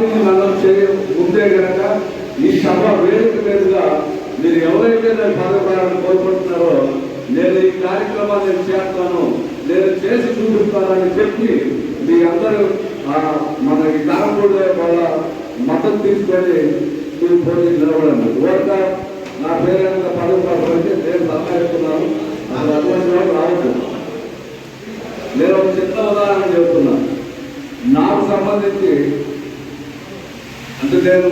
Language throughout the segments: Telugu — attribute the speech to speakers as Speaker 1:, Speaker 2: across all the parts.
Speaker 1: పార్టీని మనం చేయ ఉంటే కనుక ఈ సభ వేదిక మీదుగా మీరు ఎవరైతే నేను పదవిని కోరుకుంటున్నారో నేను ఈ కార్యక్రమాన్ని నేను చేస్తాను. నేను చేసి చూపిస్తానని చెప్పి మీ అందరూ ఆ, మన ఈ కారంపూడి వాళ్ళ మతం తీసుకొని మీరు పోటీ నిలబడండి. ఓట నా పేరైన పదవి నేను సంపాదిస్తున్నాను నాకు అటువంటి రావద్దు. నేను ఒక చిన్న ఉదాహరణ చెబుతున్నాను నాకు సంబంధించి అంటే నేను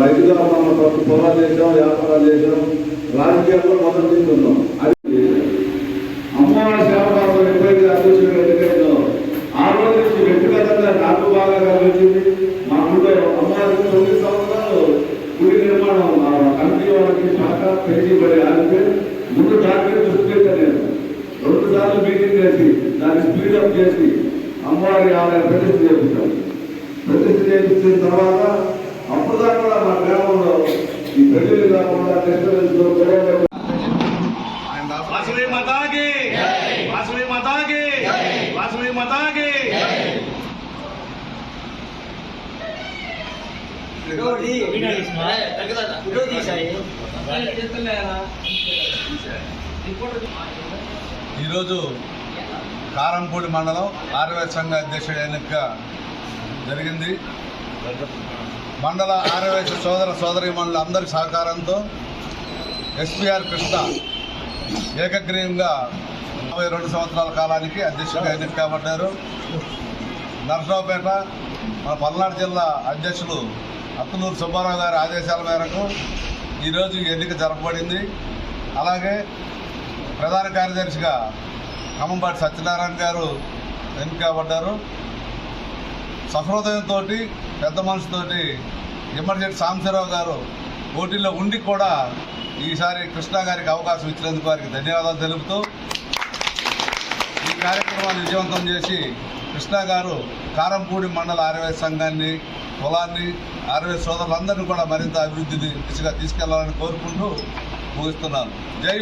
Speaker 1: రైతుగా మన కొంత పొలాలు చేసాం వ్యాపారాలు చేసాం రాజకీయాల్లో మొదలు తీసుకున్నాం అది అమ్మవారి సేవ ఎప్పుడైతే అధ్యక్షుడు ఎన్నికైందో ఆ రోజు నుంచి వ్యక్తిగతంగా నాకు బాగా కలిగింది మా ఊళ్ళో అమ్మవారికి తొమ్మిది సంవత్సరాలు గుడి నిర్మాణం ఆ కమిటీ వాళ్ళకి పెట్టి పడి ఆగితే ముందు డాక్టర్ దృష్టి నేను. రెండు సార్లు మీటింగ్ చేసి దాన్ని స్పీడప్ చేసి అమ్మవారి ఆలయం ప్రతిష్ఠ చేపించాం. ప్రతిష్ఠ చేపించిన తర్వాత అప్పుడు దాకా కూడా మా గ్రామంలో ఈ పెళ్ళిళ్ళు కాకుండా డిస్టర్బెన్స్ గొడవలు
Speaker 2: వాసవి మాతాకి వాసవి మాతాకి వాసవి మాతాకి
Speaker 3: ఈరోజు కారంపూడి మండలం ఆర్వై సంఘ అధ్యక్షుడి ఎన్నిక జరిగింది. మండల ఆర్యవైశ్య సోదర సోదరి మండలి అందరి సహకారంతో ఎస్పీఆర్ కృష్ణ ఏకగ్రీవంగా ముప్పై రెండు సంవత్సరాల కాలానికి అధ్యక్షుడిగా ఎన్నిక కాబట్టారు. నరసరావుపేట మన పల్నాడు జిల్లా అధ్యక్షులు అత్తనూరు సుబ్బారావు గారి ఆదేశాల మేరకు ఈరోజు ఈ ఎన్నిక జరపబడింది. అలాగే ప్రధాన కార్యదర్శిగా ఖమ్మంపాటి సత్యనారాయణ గారు ఎన్నిక కాబడ్డారు సహృదయంతో పెద్ద మనసుతోటి ఎమర్జెంట్ సాంబశివరావు గారు పోటీలో ఉండి కూడా ఈసారి కృష్ణ గారికి అవకాశం ఇచ్చినందుకు వారికి ధన్యవాదాలు తెలుపుతూ కార్యక్రమాన్ని విజయవంతం చేసి కృష్ణ గారు కారంపూడి మండల ఆర్యవై సంఘాన్ని కులాన్ని ఆర్యవై సోదరులందరినీ కూడా మరింత అభివృద్ధి దిశగా తీసుకెళ్ళాలని కోరుకుంటూ ముగిస్తున్నాను జై